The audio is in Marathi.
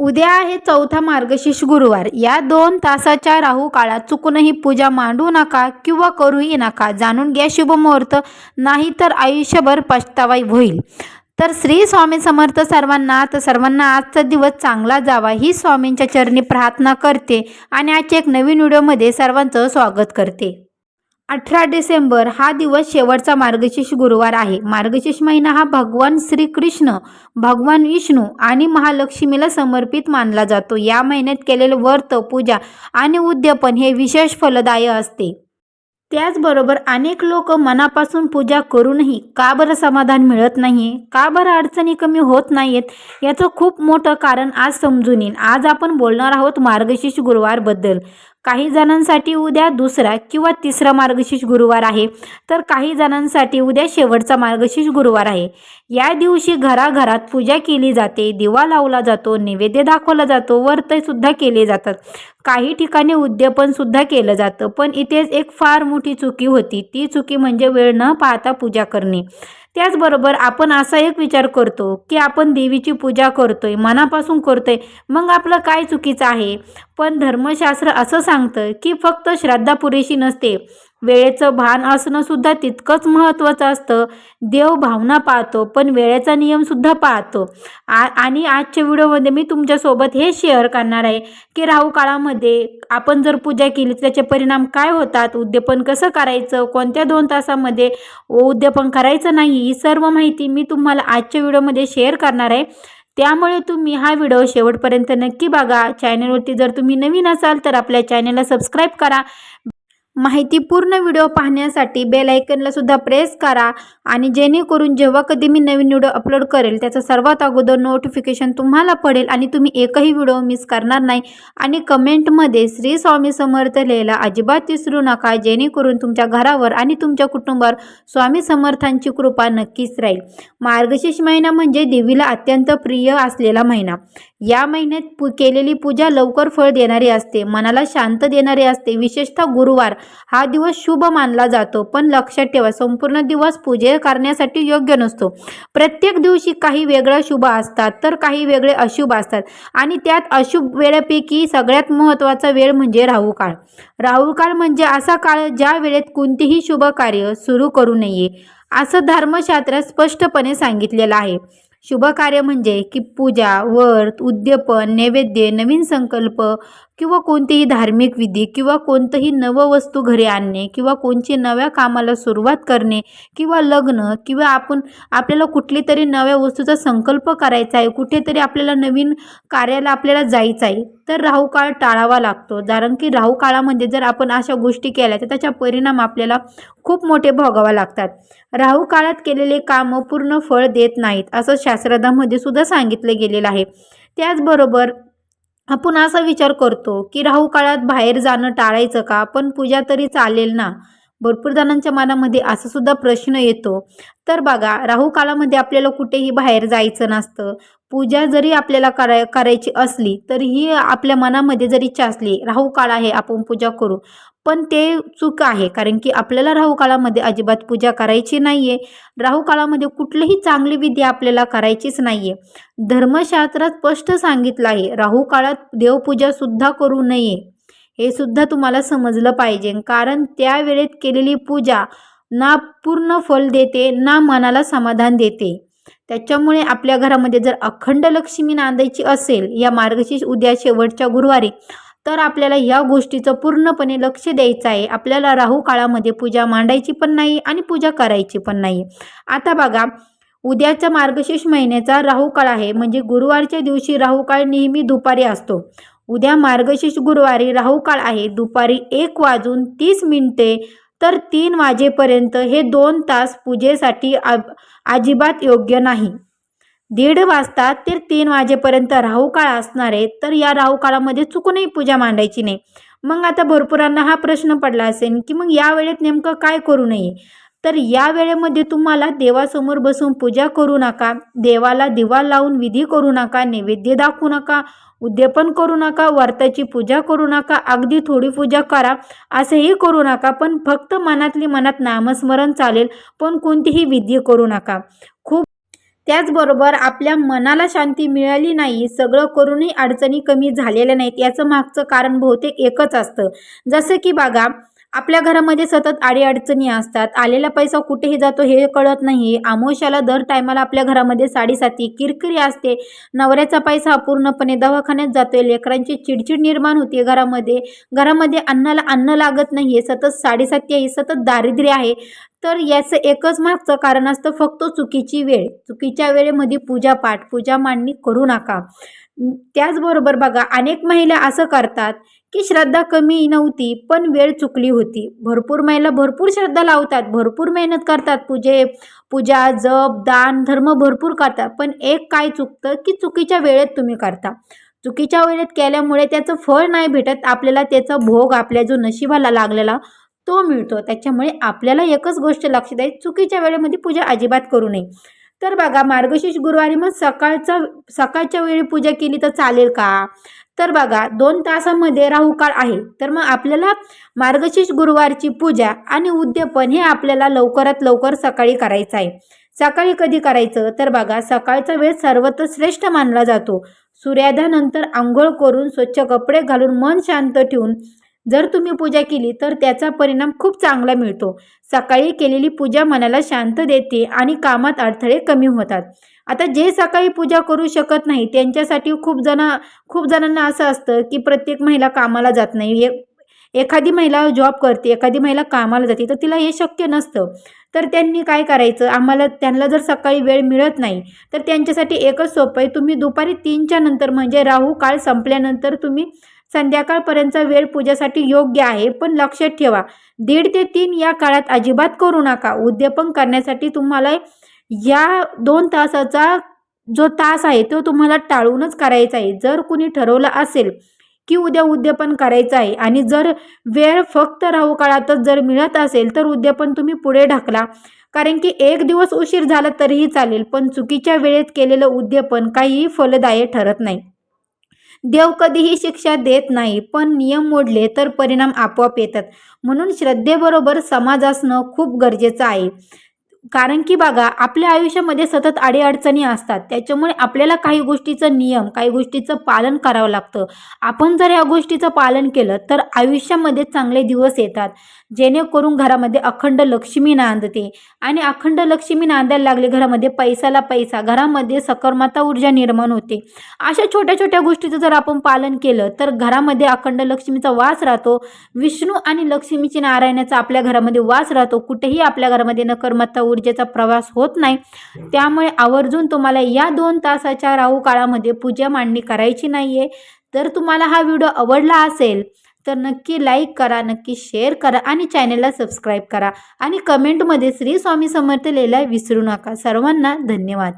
उद्या आहे चौथा मार्गशीर्ष गुरुवार. या दोन तासाच्या राहू काळात चुकूनही पूजा मांडू नका किंवा करूही नका. जाणून घ्या शुभमुहूर्त नाही तर आयुष्यभर पछतावा होईल. तर श्री स्वामी समर्थ सर्वांना तर सर्वांना आजचा दिवस चांगला जावा. ही स्वामींच्या चरणी प्रार्थना करते आणि आजच्या एक नवीन व्हिडिओमध्ये सर्वांचं स्वागत करते. अठरा डिसेंबर हा दिवस शेवटचा मार्गशीर्ष गुरुवार आहे. मार्गशीर्ष महिना हा भगवान श्रीकृष्ण भगवान विष्णू आणि महालक्ष्मीला समर्पित मानला जातो. या महिन्यात केलेले व्रत पूजा आणि उद्यापन हे विशेष फलदायी असते. त्याचबरोबर अनेक लोक मनापासून पूजा करूनही का बरं समाधान मिळत नाही का बरं अडचणी कमी होत नाहीत याचं खूप मोठं कारण आज समजून येईल. आज आपण बोलणार आहोत मार्गशीर्ष गुरुवारबद्दल. काही जणांसाठी उद्या दुसरा किंवा तिसरा मार्गशीर्ष गुरुवार आहे. तर काही जणांसाठी उद्या शेवटचा मार्गशीर्ष गुरुवार आहे. या दिवशी घराघरात पूजा केली जाते दिवा लावला जातो नैवेद्य दाखवला जातो सुद्धा केले जातात. काही ठिकाणी उद्यापन सुद्धा केलं जातं पण इथेच एक फार मोठी चुकी होती. ती चुकी म्हणजे वेळ न पाहता पूजा करणे. त्याचबरोबर आपण असा एक विचार करतो की आपण देवीची पूजा करतोय मनापासून करतोय मग आपलं काय चुकीचं आहे? पण धर्मशास्त्र असं सांगतं की फक्त श्रद्धा पुरेशी नसते. वेळेचं भान असणं सुद्धा तितकंच महत्त्वाचं असतं. देव भावना पाहतो पण वेळेचा नियमसुद्धा पाहतो. आ आणि आजच्या व्हिडिओमध्ये मी तुमच्यासोबत हे शेअर करणार आहे की राहू काळामध्ये आपण जर पूजा केली त्याचे परिणाम काय होतात उद्यापन कसं करायचं कोणत्या दोन तासामध्ये उद्यापन करायचं नाही ही सर्व माहिती मी तुम्हाला आजच्या व्हिडिओमध्ये शेअर करणार आहे. त्यामुळे तुम्ही हा व्हिडिओ शेवटपर्यंत नक्की बघा. चॅनलवरती जर तुम्ही नवीन असाल तर आपल्या चॅनलला सबस्क्राईब करा. माहितीपूर्ण व्हिडिओ पाहण्यासाठी बेल आयकनला सुद्धा प्रेस करा आणि जेणेकरून जेव्हा कधी मी नवीन व्हिडिओ अपलोड करेल त्याचं सर्वात अगोदर नोटिफिकेशन तुम्हाला पडेल आणि तुम्ही एकही व्हिडिओ मिस करणार नाही. आणि कमेंटमध्ये श्री स्वामी समर्थ लिहायला अजिबात विसरू नका जेणेकरून तुमच्या घरावर आणि तुमच्या कुटुंबावर स्वामी समर्थांची कृपा नक्कीच राहील. मार्गशीर्ष महिना म्हणजे देवीला अत्यंत प्रिय असलेला महिना. या महिन्यात पू केलेली पूजा लवकर फळ देणारी असते मनाला शांत देणारी असते. विशेषतः गुरुवार हा दिवस शुभ मानला जातो पण लक्षात ठेवा संपूर्ण दिवस पूजे करण्यासाठी योग्य नसतो. प्रत्येक दिवशी काही वेगळं शुभ असतात तर काही वेगळे अशुभ असतात. आणि त्यात अशुभ वेळेपैकी सगळ्यात महत्त्वाचा वेळ म्हणजे राहू काळ. राहू काळ म्हणजे असा काळ ज्या वेळेत कोणतेही शुभ कार्य सुरू करू नये असं धर्मशास्त्रात स्पष्टपणे सांगितलेलं आहे. शुभ कार्य म्हणजे की पूजा व्रत उद्यापन नैवेद्य नवीन संकल्प किंवा कोणतेही धार्मिक विधी किंवा कोणतंही नवं वस्तू घरी आणणे किंवा कोणची नव्या कामाला सुरुवात करणे किंवा लग्न किंवा आपण आपल्याला कुठली तरी नव्या वस्तूचा संकल्प करायचा आहे कुठेतरी आपल्याला नवीन कार्याला आपल्याला जायचं आहे. तर राहू काळ टाळावा लागतो. कारण की राहू काळामध्ये जर आपण अशा गोष्टी केल्या तर त्याचा परिणाम आपल्याला खूप मोठे भोगावा लागतात. राहू काळात केलेले कामं पूर्ण फळ देत नाहीत असं शास्त्रदामध्ये सुद्धा सांगितलं गेलेलं आहे. त्याचबरोबर आपण असा विचार करतो की राहू काळात बाहेर जाणं टाळायचं का? पण पूजा तरी चालेल ना? भरपूर जणांच्या मनामध्ये असा सुद्धा प्रश्न येतो. तर बघा राहू काळामध्ये आपल्याला कुठेही बाहेर जायचं नसतं. पूजा जरी आपल्याला कराय करायची असली तरीही आपल्या मनामध्ये जरी इच्छा असली राहू काळ आहे आपण पूजा करू. पण ते चूक आहे कारण की आपल्याला राहू काळामध्ये अजिबात पूजा करायची नाही आहे राहू काळामध्ये कुठलीही चांगली विधी आपल्याला करायचीच नाही आहे धर्मशास्त्रात स्पष्ट सांगितलं आहे राहू काळात देवपूजासुद्धा करू नये. हे सुद्धा तुम्हाला समजलं पाहिजे. कारण त्यावेळेत केलेली पूजा ना पूर्ण फल देते ना मनाला समाधान देते. त्याच्यामुळे आपल्या घरामध्ये जर अखंड लक्ष्मी नांदायची असेल या मार्गशीर्ष उद्या शेवटच्या गुरुवारी तर आपल्याला ह्या गोष्टीचं पूर्णपणे लक्ष द्यायचं आहे. आपल्याला राहू काळामध्ये पूजा मांडायची पण नाही आणि पूजा करायची पण नाही. आता बघा उद्याचा मार्गशीर्ष महिन्याचा राहू काळ आहे. म्हणजे गुरुवारच्या दिवशी राहू काळ नेहमी दुपारी असतो. उद्या मार्गशीर्ष गुरुवारी राहू काळ आहे. दुपारी एक वाजून तीस मिनिटे तर तीन वाजेपर्यंत हे दोन तास पूजेसाठी अजिबात योग्य नाही. दीड वाजता ते तीन वाजेपर्यंत राहू काळ असणार आहे तर या राहू काळामध्ये चुकूनही पूजा मांडायची नाही. मग आता भरपूरांना हा प्रश्न पडला असेल की मग या वेळेत नेमकं काय करू नये? तर या वेळेमध्ये तुम्हाला देवासमोर बसून पूजा करू नका देवाला दिवा लावून विधी करू नका नैवेद्य दाखवू नका उद्यापन करू नका व्रताची पूजा करू नका अगदी थोडी पूजा करा असंही करू नका पण फक्त मनातली मनात नामस्मरण चालेल पण कोणतीही विधी करू नका. खूप त्याचबरोबर आपल्या मनाला शांती मिळाली नाही सगळं करूनही अडचणी कमी झालेल्या नाहीत याचं मागचं कारण बहुतेक एकच असतं. जसं की बघा आपल्या घरामध्ये सतत अडीअडचणी असतात. आलेला पैसा कुठेही जातो हे कळत नाही. आमोशाला दर टायमाला आपल्या घरामध्ये साडेसाती किरकिरी असते. नवऱ्याचा पैसा पूर्णपणे दवाखान्यात जातोय. लेकरांची चिडचिड निर्माण होते घरामध्ये. घरामध्ये अन्नाला अन्न लागत नाही सतत साडेसाती आहे. सतत दारिद्र्य आहे. तर याचं एकच मागचं कारण असतं फक्त चुकीची वेळ. चुकीच्या वेळेमध्ये पूजापाठ पूजा मांडणी करू नका. त्याचबरोबर बघा अनेक महिला असं करतात की श्रद्धा कमी नव्हती पण वेळ चुकली होती. भरपूर महिला भरपूर श्रद्धा लावतात भरपूर मेहनत करतात पूजे पूजा जप दान धर्म भरपूर करतात पण एक काय चुकतं की चुकीच्या वेळेत तुम्ही करता. चुकीच्या वेळेत केल्यामुळे त्याचं फळ नाही भेटत आपल्याला त्याचा भोग आपल्या जो नशिबाला लागलेला तो मिळतो. त्याच्यामुळे आपल्याला एकच गोष्ट लक्षात आहे चुकीच्या वेळेमध्ये पूजा अजिबात करू नये. तर बघा मार्गशीर्ष गुरुवारी मग सकाळचा सकाळच्या वेळी पूजा केली तर चालेल का? तर बघा दोन तासामध्ये राहुकाळ आहे. तर मग आपल्याला मार्गशीर्ष गुरुवारची पूजा आणि उद्यापन हे आपल्याला लवकरात लवकर सकाळी करायचं आहे. सकाळी कधी करायचं? तर बघा सकाळचा वेळ सर्वत्र श्रेष्ठ मानला जातो. सूर्यादानंतर आंघोळ करून स्वच्छ कपडे घालून मन शांत ठेवून जर तुम्ही पूजा केली तर त्याचा परिणाम खूप चांगला मिळतो. सकाळी केलेली पूजा मनाला शांत देते आणि कामात अडथळे कमी होतात. आता जे सकाळी पूजा करू शकत नाही त्यांच्यासाठी खूप जण खूप जणांना असं असतं की प्रत्येक महिला कामाला जात नाही. हे एखादी महिला जॉब करते एखादी महिला कामाला जाते तर तिला हे शक्य नसतं. तर त्यांनी काय करायचं? आम्हाला त्यांना जर सकाळी वेळ मिळत नाही तर त्यांच्यासाठी एकच सोपं आहे तुम्ही दुपारी तीनच्या नंतर म्हणजे राहू काळ संपल्यानंतर तुम्ही संध्याकाळपर्यंतचा वेळ पूजेसाठी योग्य आहे पण लक्षात ठेवा दीड ते तीन या काळात अजिबात करू नका. उद्यापन करण्यासाठी तुम्हाला या दोन तासाचा जो तास आहे तो तुम्हाला टाळूनच करायचा आहे. जर कुणी ठरवलं असेल की उद्या उद्यापन करायचं आहे आणि जर वेळ फक्त राहू काळातच जर मिळत असेल तर उद्यापन तुम्ही पुढे ढकला. कारण की एक दिवस उशीर झाला तरीही चालेल पण चुकीच्या वेळेत केलेलं उद्यापन काहीही फलदायी ठरत नाही. देव कधीही शिक्षा देत नाही पण नियम मोडले तर परिणाम आपोआप येतात. म्हणून श्रद्धेबरोबर समाज असणं खूप गरजेचं आहे. कारण की बघा आपल्या आयुष्यामध्ये सतत अडीअडचणी असतात. त्याच्यामुळे आपल्याला काही गोष्टीचं नियम काही गोष्टीचं पालन करावं लागतं. आपण जर या गोष्टीचं पालन केलं तर आयुष्यामध्ये चांगले दिवस येतात. जेणेकरून घरामध्ये अखंड लक्ष्मी नांदते. आणि अखंड लक्ष्मी नांदायला लागले घरामध्ये पैसाला पैसा घरामध्ये सकर्माता ऊर्जा निर्माण होते. अशा छोट्या छोट्या गोष्टीचं जर आपण पालन केलं तर घरामध्ये अखंड लक्ष्मीचा वास राहतो. विष्णू आणि लक्ष्मीची नारायणाचा आपल्या घरामध्ये वास राहतो. कुठेही आपल्या घरामध्ये नकर्मता ऊर्जेचा प्रवास होत नाही. त्यामुळे आवर्जून तुम्हाला या दोन तासाच्या राहू काळामध्ये पूजा मांडणी करायची नाही आहे तर तुम्हाला हा व्हिडिओ आवडला असेल तर नक्की लाईक करा नक्की शेअर करा आणि चॅनलला सबस्क्राईब करा. आणि कमेंटमध्ये श्री स्वामी समर्थ लिहायला विसरू नका. सर्वांना धन्यवाद.